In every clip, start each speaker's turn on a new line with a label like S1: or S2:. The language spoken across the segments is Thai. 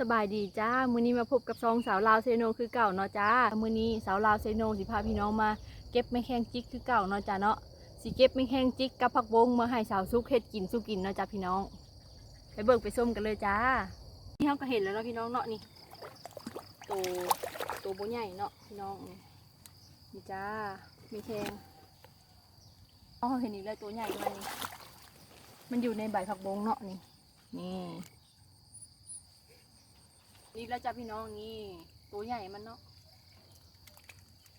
S1: สบายดีจ้า มื้อนี้มาพบกับซองสาวลาวเซโนคือเก่าเนาะจ้า มื้อนี้สาวลาวเซโนสิพาพี่น้องมา เก็บไม่แข้งจิกคือเก่าเนาะจ้าเนาะ สิเก็บไม่แข้งจิกกับผักบงมาให้สาวซุกเฮ็ดกินสู้กินเนาะจ้าพี่น้อง ไปเบิ่งไปส้มกันเลยจ้า นี่เราก็เห็นแล้วเนาะพี่น้องเนาะนี่โตโตบ่ใหญ่เนาะพี่น้องนี่จ้าไม่แข้งอ๋อเห็นอีกแล้วตัวใหญ่มันนี่มันอยู่ในใบผักบงเนาะนี่นี่ นี่แล้วจ้าพี่น้องนี่ตัวใหญ่มันเนาะ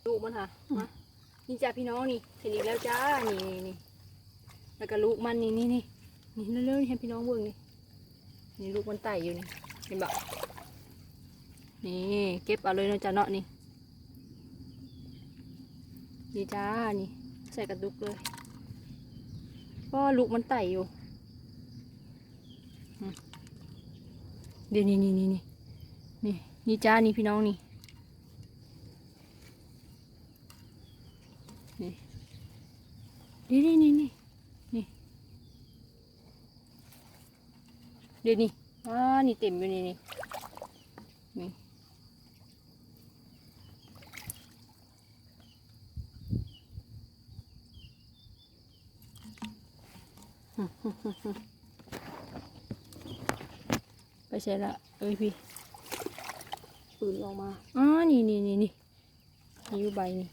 S1: ลูกมันค่ะมานี่จ้าพี่น้องนี่เห็นอีกแล้วจ้านี่นี่นี่แล้วก็ลูกมันนี่นี่นี่นี่เร็วๆนี่ให้พี่น้องเบิ่งนี่นี่ลูกมันไต่อยู่นี่เห็นบ่นี่เก็บเอาเลยเนาะจ้าเนาะนี่นี่จ้านี่ ใส่กระดุกเลยก็ลูกมันไต่อยู่อืมเดี๋ยวนี่นี่นี่นี่ นี่นี่จ้านี่พี่น้องนี่นี่นี่นี่นี่นี่เดี๋ยวนี่อ่านี่เต็มอยู่นี่นี่นี่ไปใช่ละเอ้ยพี่ ปืนออกมาอ๋อนี่นี่นี่นี่นี่อยู่ใบนี่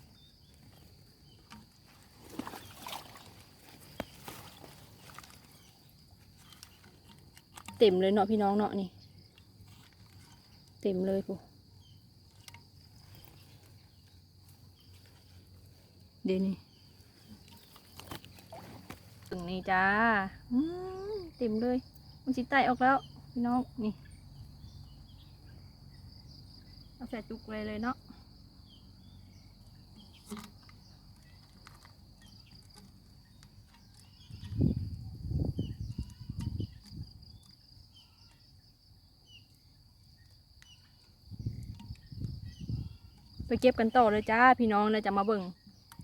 S1: เต็มเลยเนาะพี่น้องเนาะนี่ เต็มเลยปุ๊เดี๋ยวนี้ตรงนี้จ้าอืมเต็มเลยมันสิไตออกแล้ว พี่น้องนี่ เอาใส่จุกเลยเลยเนาะไปเก็บกันต่อเลยจ้าพี่น้องเลยจะมาเบิ่ง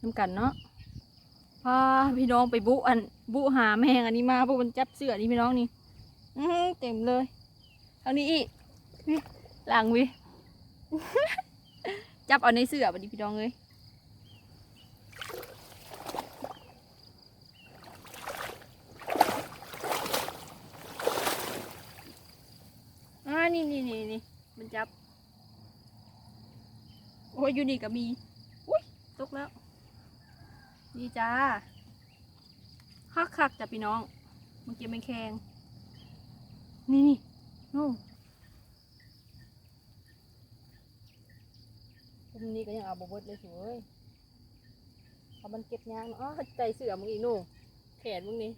S1: น้ำกันเนาะพาพี่น้องไปบุอันบุหาแมงอันนี้มาพวกมันจับเสือนี่พี่น้องนี่ อืเต็มเลยทางนี้อีกหลังวิ จับเอาในเสื้อบัดนี้พี่น้องเลยอ่านี่นี่นี่นี่มันจับ โอ้ยอยู่นี่ก็มี อุ้ยตกแล้ว นี่จ้าคักคักๆจ้ะพี่น้องเมื่อกี้มันแข็งนี่นี่โน่ตรง นี่ก็ยังเอาบเบิดเลยสวยเพรามันเก็บยางเนาะใจเสือมึงอีกโน่แขนมึงนี่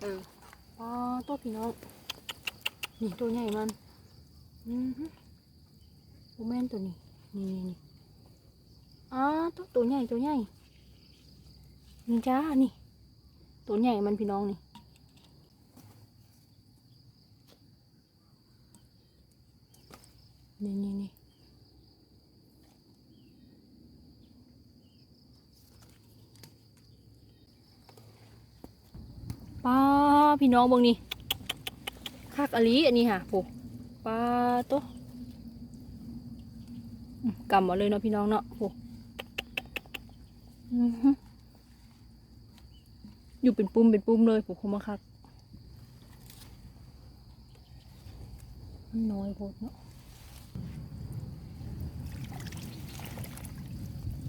S1: เอออ๋อตัว พี่น้อง นี่ตัวใหญ่มันอือฮึโอแมนตัวนี้ นี่นี่นี่อ๋อตัวตัวใหญ่ตัวใหญ่นี่จ้า นี่ ตัวใหญ่มันพี่น้องนี่นี่นี่นี่ป้าพี่น้องบางนี่ คักอลีอันนี้ค่ะโอ้ป้าโตกำมาเลยเนาะพี่น้องเนาะโอ้อยู่เป็นปุ่มเป็นปุ่มเลยผมคงมาคักมันน้อยโพดเนาะ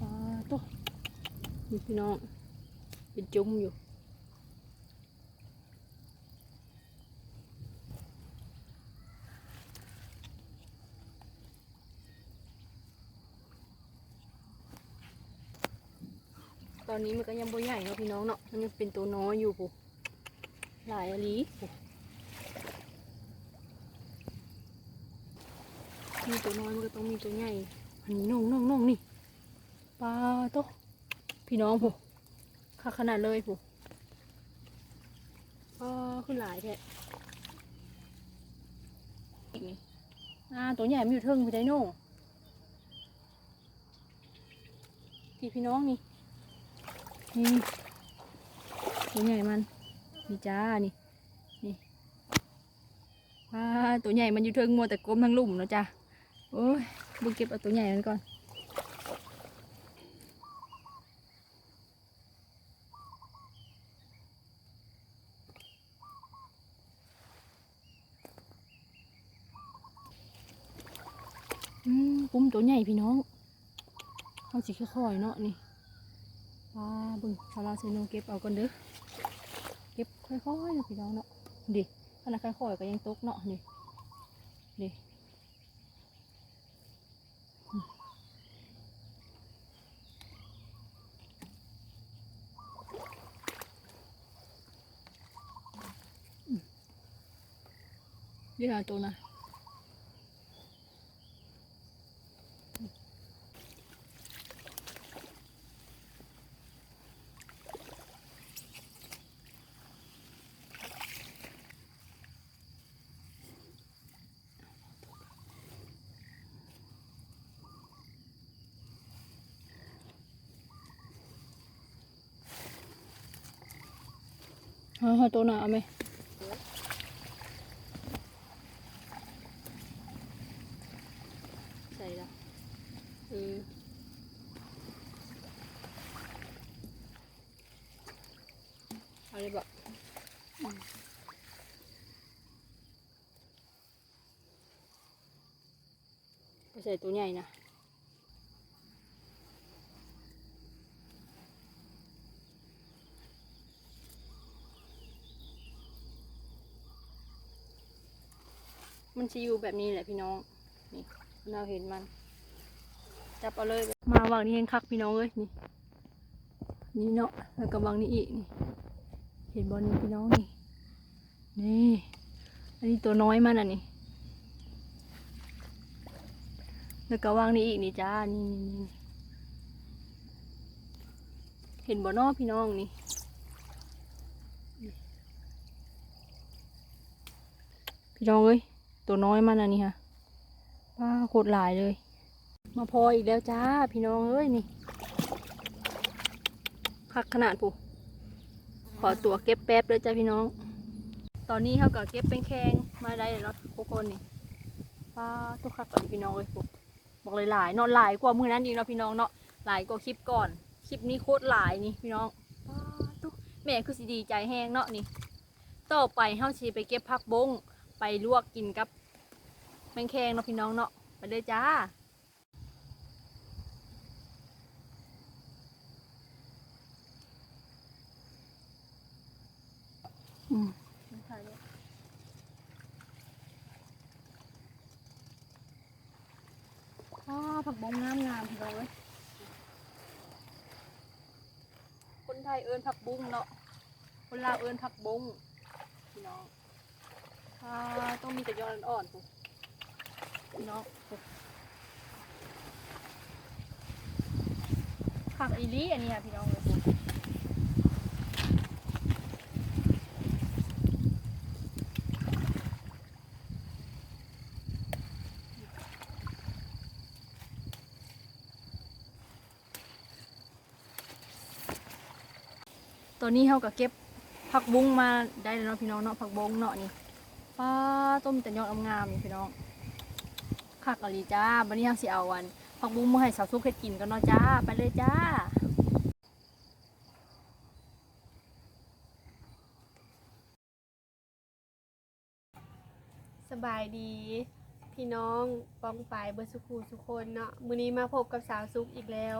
S1: ป้าโตะนี่พี่น้องเป็นจุ้มอยู่ อนนี้มันก็ยังบ่ใหญ่เนาะพี่น้องเนาะ มันยังเป็นตัวน้อยอยู่ปุ๊หลายอลีปุ๊มีตัวน้อยมันก็ต้องมีตัวใหญ่ อันนี้น้องน้องน้องนี่ปลาโตพี่น้องปุ๊คคักขนาดเลยผู้อ๋อขึ้นหลายแท้อีกนี่อ่าตัวใหญ่มันอยู่เทิงพี่ไดโน่พี่พี่น้องนี่ นี่ตัวใหญ่มันนี่จ้านี่นี่ว้าตัวใหญ่มันอยู่เทิงมัวแต่กลมทั้งลุ่มนะจ้าโอ้ยบุกเก็บเอาตัวใหญ่มันก่อนอืมปุ้มตัวใหญ่พี่น้องเขาสิค่อยๆเนาะนี่ ว้าบึงชาวลาเซโนเก็บเอาก่อนเด้อเก็บค่อยๆนะพี่น้องเนาะดิขนาดค่อยๆก็ยังตกเนาะนี่ดิเดี๋ยวเอาตัวนะ เอาเอาตัวหนาเอาไหมใส่ละเออเอาเลยบอกอืมไปใส่ตัวใหญ่นะ มันจะอยู่แบบนี้แหละพี่น้อง นี่เราเห็นมัน จับเอาเลย มาวางนี้เห็นคักพี่น้องเอ้ยนี่ นี่เนาะ แล้วก็วางนี้อีกนี่ เห็นบอลนี่พี่น้องนี่ นี่ อันนี้ตัวน้อยมันอะนี่ แล้วก็วางนี้อีกนี่จ้า นี่นี่นี่เห็นบอลนอพี่น้องนี่พี่น้องเอ้ย ตัวน้อยมันอันนี้ค่ะป้าโคตรหลายเลย มาพออีกแล้วจ้า พี่น้องเอ้ยนี่คักขนาดผู้ขอตัวเก็บแป๊บเลยจ้าพี่น้อง ตอนนี้เขาก็เก็บเป็นแข้งมาได้แล้วทุกคนนี่ป้าทุกคักก่อนพี่น้องเอ้ยผู้บอกเลยหลายเนอนหลายกว่ามือนั้นอีกเนาะพี่น้องเนาะหลายกว่าคลิปก่อน คลิปนี้โคตรหลายนี่พี่น้องทุกแม่คือสิดีใจแห้งเนาะนี่ ต่อไปเฮาสิไปเก็บผักบง ไปลวกกินกับ แมงแคงเนาะพี่น้องเนาะไปเลยจ้าอืมอ้าผักบงงามงามพี่น้องเอ้ยคนไทยเอิ้นผักบุ้งเนาะคนลาวเอิ้นผักบุ้งพี่น้องอ่าต้องมีแต่ยอดอ่อนๆปุ๊ พี่น้องผักอีลี่อันนี้ค่ะพี่น้องเลยตอนนี้เขาก็เก็บผักบุ้งมาได้แล้วเนาะพี่น้องเนาะผักบุ้งเนาะนี่ป้าต้มแต่ยอดงามๆนี่พี่น้อง คักกะลีจ้าบันนี้เราสิเอาวันผักบุ้งมาให้สาวซุกเฮ็ดกินกันเนาะจ้า ไปเลยจ้า
S2: สบายดี พี่น้องปองปายเบอร์สุขูสุคนเนาะมื้อนี้มาพบกับสาวซุกอีกแล้ว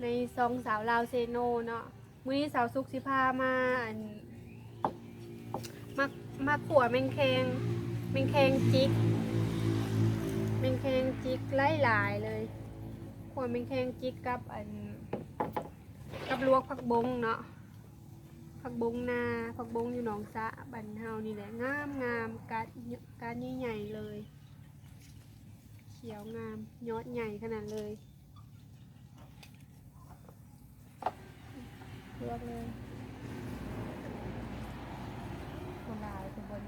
S2: ในซองสาวลาวเซโนเนาะมื้อนี้สาวซุกสิพามาอันมามาขัวแมงแคง แมงแคงจิกแมงแคงจิกไล่หลายๆเลยขัวแมงแคงจิกกับอันกับลวกผักบงเนาะผักบงนาผักบงอยู่หนองสะบันเฮานี่แหละงามงามกัดกัดใหญ่ๆเลย เขียวงามยอดใหญ่ขนาดเลย
S1: ลวกเลยคนลายเป็นบน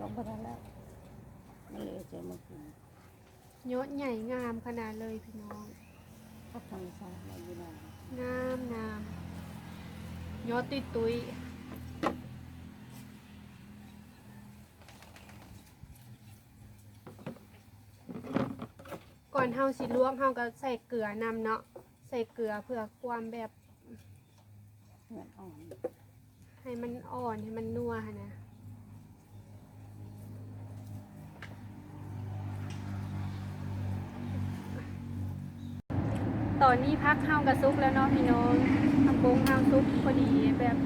S3: ลงไปได้แล้วมันเลยจะมากิน
S2: ยอดใหญ่งามขนาดเลยพี่น้อง
S3: พักทางซ้ายมาอยู่ไหน
S2: งามงามยอดตุยตุยก่อนเฮาสิลวกเฮาก็ใส่เกลือนำเนาะใส่เกลือเพื่อความแบบ
S3: เงินอ่อน
S2: ให้มันอ่อนให้มันนัวหั้นนะ ตอนนี้พักเฮาวกระซุกแล้วเนาะพี่น้องทำโปงเฮาวซุกพอดีแบบ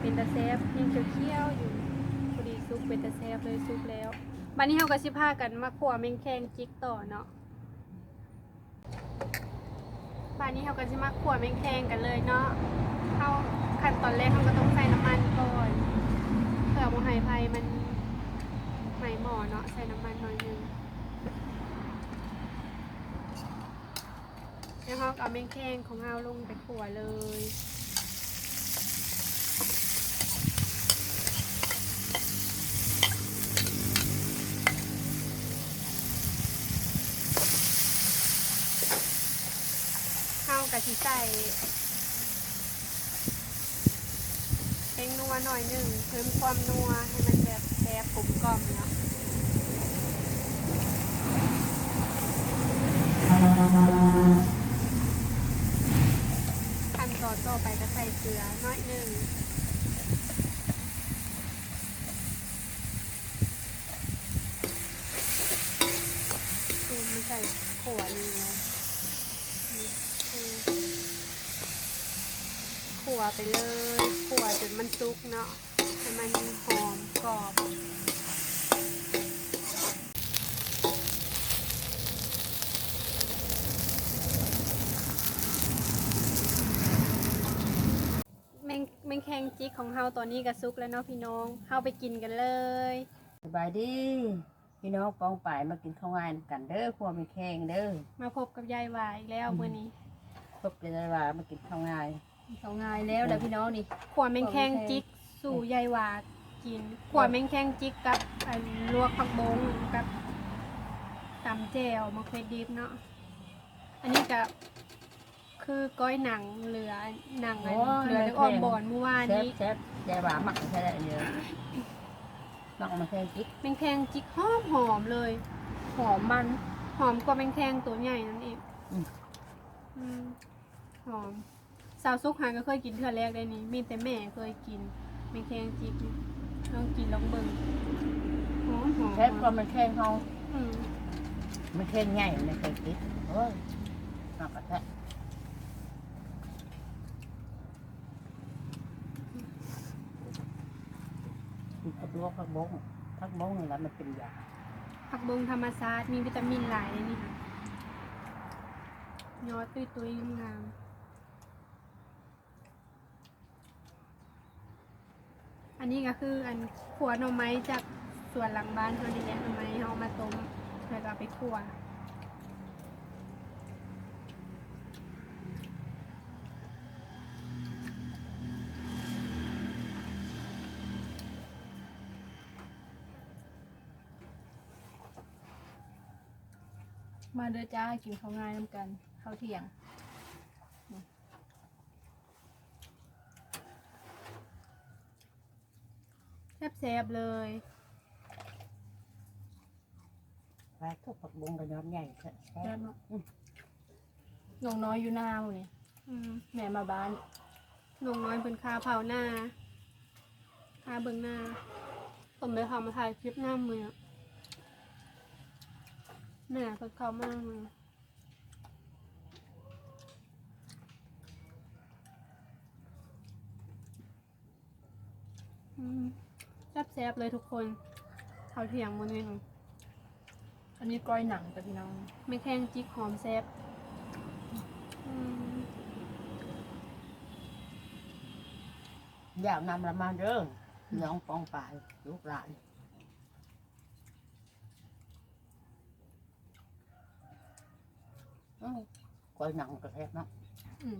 S2: เป็นตะแซบยังเคี้ยวอยู่พอดีซุกเป็นตะแซบเลยซุกแล้วบัดนี้เฮาก็สิพากันมาขั่วแมงแคงจิกต่อเนาะบัดนี้เฮาก็สิมาขั่วแมงแคงกันเลยเนาะเฮาขั้นตอนแรกเฮาก็ต้องใส่น้ำมันก่อนเพื่อบ่ให้ไฟมันไหม้หม้อเนาะใส่น้ำมันหน่อยนึง แล้วเราก็เอาแมงแคงของเราลงไปขั่วเลยข้าวกะทิใส่เป็นนัวหน่อยหนึ่งเพิ่มความนัวให้มันแบบแซ่บกลมกล่อมเนาะขั้นตอนต่อไปก็ใส่เก ลือน้อยหนึ่งคือมันใส่ขั่วเลยนะขวดไปเลยขวดจนมันซุกเนาะให้มันหอมกรอบแมง แมงแคงจิกของเฮาตอนนี้ก็สุกแล้วเนาะพี่น้องเฮาไปกินกันเลย
S3: สบายดีพี่น้องปองป่ายมากินข้าวงานกันเด้อครัวมีแข้งเด้อ
S2: มาพบกับยายวายอีกแล้วมื้อนี้
S3: พบกันว่ามากินข้าวงาน
S1: เขาง่ายแล้วเด้อพี่น้องนี่
S2: ขั่วแมงแคงจิกสู่ยายวากินขั่วแมงแคงจิกกับอันลวกผักบงกับตำแจ่วมะเขือดิบเนาะอันนี้ก็ คือก้อยหนังเหลือหนังอันเหลือในอ้อมบอนเมื่อวาน
S3: แซ่บ
S2: นี้
S3: แซ่บยายหวามักใช่ได้เยอะมักมาแข้งจิ๊ก
S2: แมงแคงจิกหอมหอมเลย
S1: หอมมัน
S2: หอมกว่าแมงแคงตัวใหญ่นั่นเอง
S3: อืม
S2: อืมหอมสาวซุกหางก็เคยกินเทื่อแรกได้นี่มีแต่แม่เคยกินแมงแคงจิกนี่ลองกินลองเบิ่งหอมหอม
S3: แซ่บก็มันแข้งเขา
S2: อืม
S3: มันแข้งใหญ่มันแข้งจิ๊กโอ้ยมักกระแทะกินกับ ลวกผักบงผักบงนี่แหละมันเป็นยา
S2: ผักบงธรรมชาติมีวิตามินหลายเลยนี่ค่ะยอดตุ้ยตุ้ยๆงามอันนี้ก็คืออันขัวหน่อไม้จากสวนหลังบ้านเขานี่แหละหน่อไม้เอามาต้มแล้วก็เอไปขัว
S1: มาเด้อจ้ากินเขาง่ายน้ำกันข้าวเที่ยง
S2: แซ่บๆเลย
S3: แล้ก็ผักบงกระยอนใหญ่แซ่บ
S1: แซ่บเนาะน้องน้อยอยู่หน้าหมู่นี่
S2: อืม
S1: แม่มาบ้าน
S2: ลงน้อยเป็นคาเผาหน้าคาเบิงหน้าผมเลยเขามาถ่ายคลิปหน้ามือ แม่เพิ่งเข้ามากเลยอืมแซ่บๆเลยทุกคนเขาเถียงมือนึง
S1: อันนี้ก้อยหนังแต่พี่น้อง
S2: ไม่แข้งจิกหอมแซ่บอืม
S3: อยากนำละมาเด้อน้องปองป่ายลูกหลาน ก็อยหนังกระแทกเนะ
S1: อืม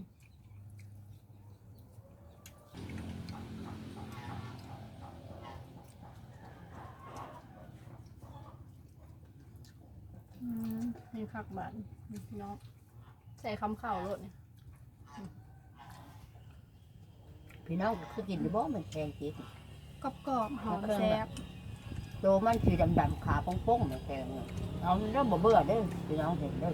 S1: นี่ผักบานเนาะใส่คำข่าโลดเนี่ย
S3: พี่น้องคือกินบ่มันแพงจ
S2: ริงกรอบๆหอมแซ่บ
S3: โตมันสีดำๆขาป้งๆมันแพงเอาแล้วบ่เบื่อเด้อพี่น้องเห็นเด้อ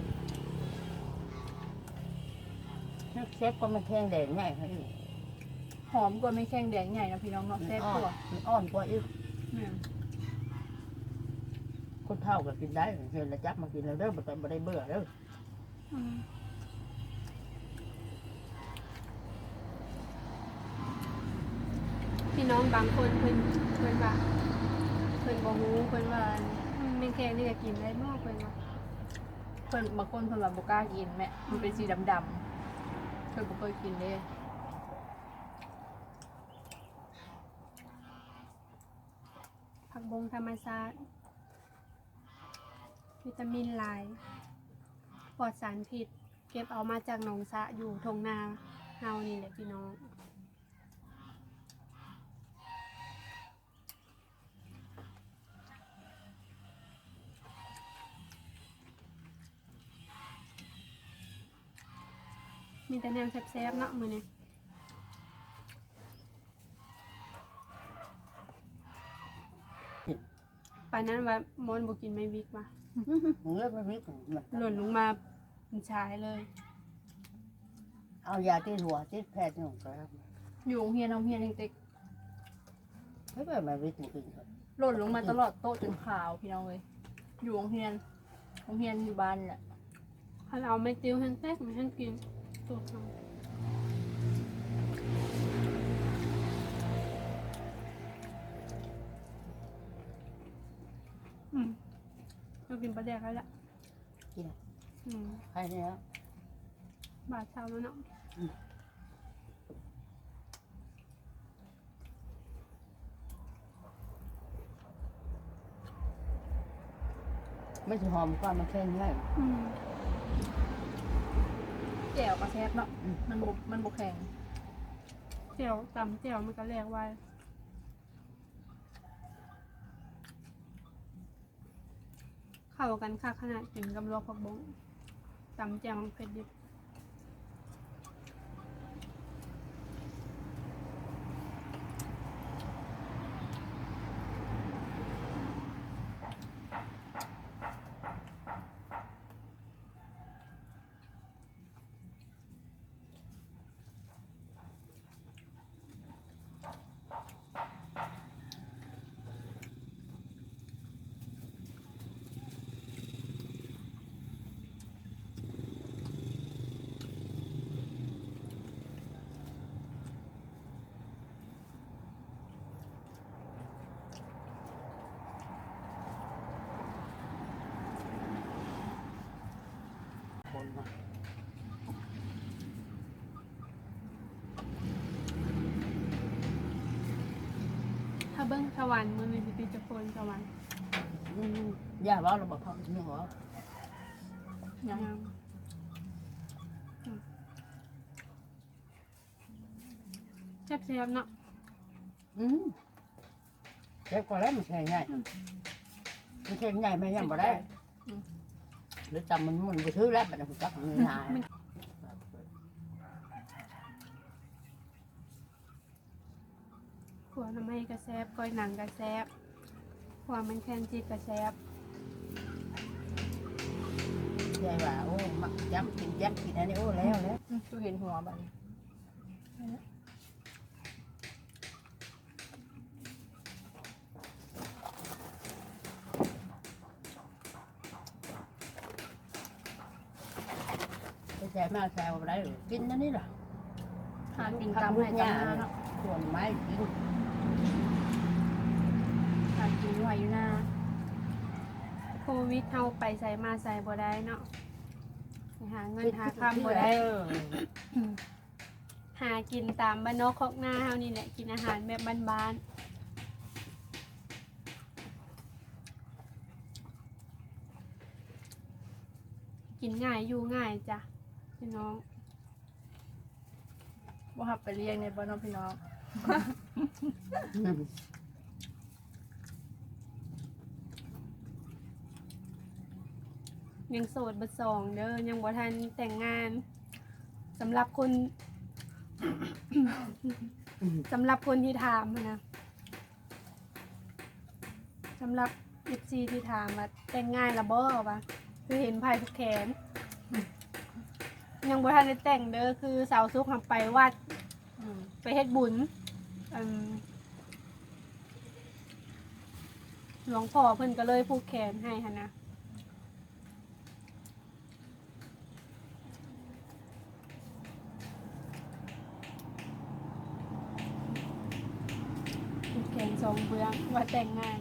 S3: เซฟก็มันแข็งแดงง่ายให้
S1: หอมกว่าไม่แข็งแดงใหญ่นะพี่น้องเนาะแซ่บกว่า
S3: มันอ่อนกว่าอีก
S1: แม่น
S3: คนเท่าก็กินได้เห็นแล้วจับมากินแล้วเด้อบ่ต้องบ่ได้เบื่อเด้อ
S2: อืมพี่น้องบางคนเพิ่นเพิ่นว่าเพิ่นบ่ฮู้เพิ่นว่าอืมแมงแคงนี่ก็กินได้บ่เพิ่นว่า
S1: เพิ่นบางคนเพิ่นว่าบ่กล้ากินแม่มันเป็นสีดำๆ เคยบ่เคยกินเด้
S2: ผักบงธรรมชาติวิตามินหลายปลอดสารพิษ เก็บเอามาจากหนองสะอยู่ทงนาเฮานี่แหละพี่น้อง มีแต่แนวแซ่บๆเนาะมื้อนี้ปานนั้นว่ามอนบ่กินไม่วิกว่ะ
S3: มึงเลิกไม่มีมัน
S2: หล่นลงมาเป็นชายเลย
S3: เอายาที่หัวที่แพทย์นี่ก็ครับ
S1: อยู่โรงเรียนโรงเรียนเด็ก
S3: ไม่เป็นไรไม่กินกิน
S1: ๆหล่นลงมาตลอดโต๊ะจนขาวพี่น้องเลยอยู่โรงเรียนโรงเรียนอยู่บ้านแหละ
S2: ถ้าเราไม่ติ้วให้แทกไม่ให้กิน ตัวทำอืมเรากินปลาแดกแล้วล่ะ
S3: กิน
S2: อืม
S3: ใครเนี่ย
S2: บาทเช้าแล้วเนาะ
S3: ไม่ใช่หอมก็มันแข็งง่าย
S2: อืม
S1: แจ่วก็แซ่บเนาะมันบ่มันบ่แข็ง
S2: เจียวตำเจียวมันก็แลกไว้เข้ากันค่ะขนาดกินกับลวกผักบงตำเจียวมันเผ็ดดิบ เบิ้งสวรรค์มือมีสิติจะโพนสวรรค์
S3: อืมอย่าว่าเราบอกเขาเนี่ยเหรอ
S1: ยัง
S2: งามอืมแซ่บๆเนาะ
S3: อืมเจ็บกว่าแล้วมันแข็งง่ายมันแข็งง่ายไม่ยังบ่ได้หรือจำมันมันไปซื้อแล้วมันจะจับมันนาน
S2: ขัวน้ำให้กระ แซบก้อยหนังกระแซบขัวมันแคนจีกระแซบ
S3: ใช่ว่าโอ้มักย้ำกินย้ำกินอันนี้โอ้แล้วแล้ว
S1: อืมดูเห็นหัวบัดนี้
S3: ไม่ใช่มาแซวอะไรหรอกกินอันนี้ล่ะ
S1: หากินตามให้ตามนาเนาะ
S3: ส่วนไม้กิน
S1: หากินไหวอยู่หน้า
S2: โค วิดเฮาไปใส่มาใส่บ่ได้เนาะไปหาเงินหาคำบ่ได้
S3: เออ
S2: หากินตามบ้านนอกคอกหน้าเฮานี่แหละกินอาหารแบบบ้านๆกินง่ายอยู่ง่ายจ้ะพี่น้อง
S1: บ่หับไปเลี้ยงในบ้านน้องพี่น้อง
S3: อืม
S2: ยังโสดเบัดสองเด้อยังบ่ทันแต่งงานสำหรับคน สำหรับคนที่ถามนะสำหรับ FC ที่ถามว่าแต่งงานและบ่วะคือเห็นไพ่ผูกแขน ยังบ่ทันได้แต่งเด้อคือสาวซุกทำไปวัดไปเฮ็ดบุญหลวงพ่อเพิ่นก็เลยผูกแขนให้หั่นนะผูกแขนสองเบื้อง ว่าแต่งงาน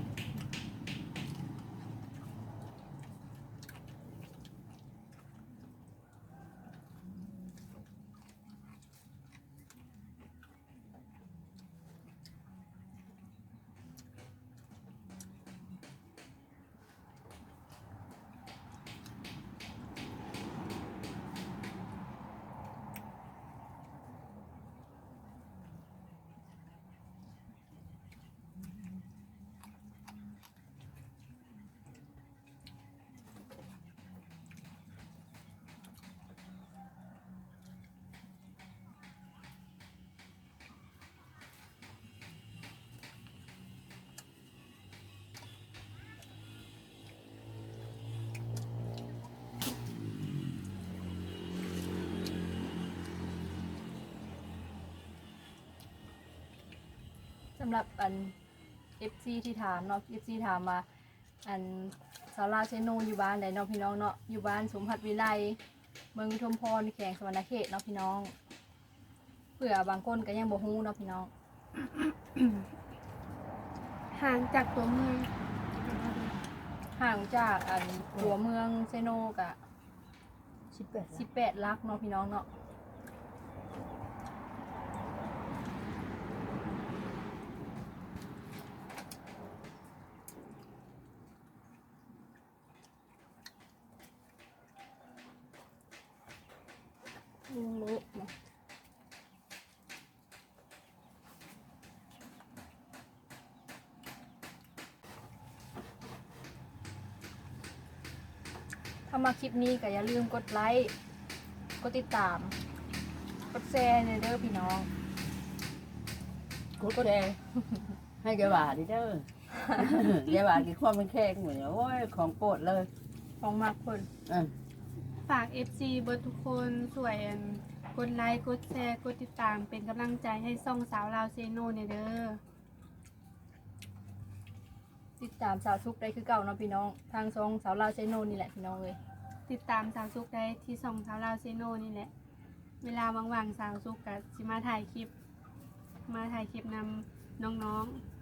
S2: ำ
S1: หรับอัน FC ที่ถามเนาะ FC ถามมาอันสาวลาวเซโนอยู่บ้านใดเนาะพี่น้องเนาะอยู่บ้านสมพัฒน์วิไลเมืองอุทมพรแขวงสวรรณเขตเนาะพี่น้องเผื่อบางคนก็ยังบ่ฮู้เนาะพี่น้อง
S2: ห่างจากตัวเมือง
S1: ห่างจากอันหัวเมืองเซโนกะ
S3: สิบแปด
S1: 18ลักเนาะพี่น้องเนาะ ลุงลุเนาะถ้ามาคลิปนี้ก็อย่าลืมกดไลค์ กดติดตาม กดแชร์ในเด้อพี่น้อง
S3: กดแชร์ให้แกว่าดิเด้อ แกว่ากินความเป็นแข้งเหมือนโอ้ยของโปรดเลย
S1: ของมากคน
S3: อะ
S2: ฝาก FC เบิร์ทุกคนสวยอันกดไลค์กดแชร์กดติดตามเป็นกำลังใจให้ซ่องสาวลาวเซโนเนี่ยเด้อ
S1: ติดตามสาวซุกได้คือเก่าเนาะพี่น้อง ทางซองสาวลาวเซโนนี่แหละพี่น้องเลย
S2: ติดตามสาวซุกได้ที่ซ่องสาวลาวเซโนนี่แหละ เวลาว่างๆสาวซุกกับสิมาถ่ายคลิป มาถ่ายคลิปนำน้องๆ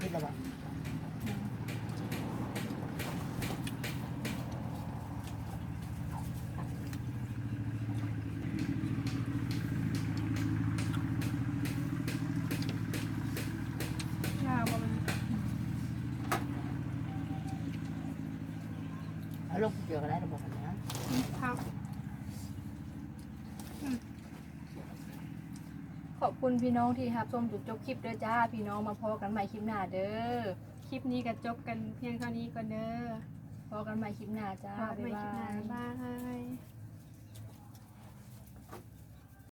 S3: คิดแล้วว่า
S2: ลาวบ่มัน
S3: เอาลู กเกี่ยวกันได้ระบบกันนะ
S2: ครับ
S1: ขอบคุณพี่น้องที่รับชมจุดจบคลิปเด้อจ้า พี่น้องมาพอกันใหม่คลิปหน้าเด้อ
S2: คลิปนี้ก็จบกันเพียงเท่านี้ก่อนเด้อ
S1: พอกันใหม่คลิปหน้าจ้า
S2: ฝาก
S1: บ๊า
S2: ไม่
S1: ย
S2: คลิปห
S1: บา
S2: น้าย บ๊ายบาย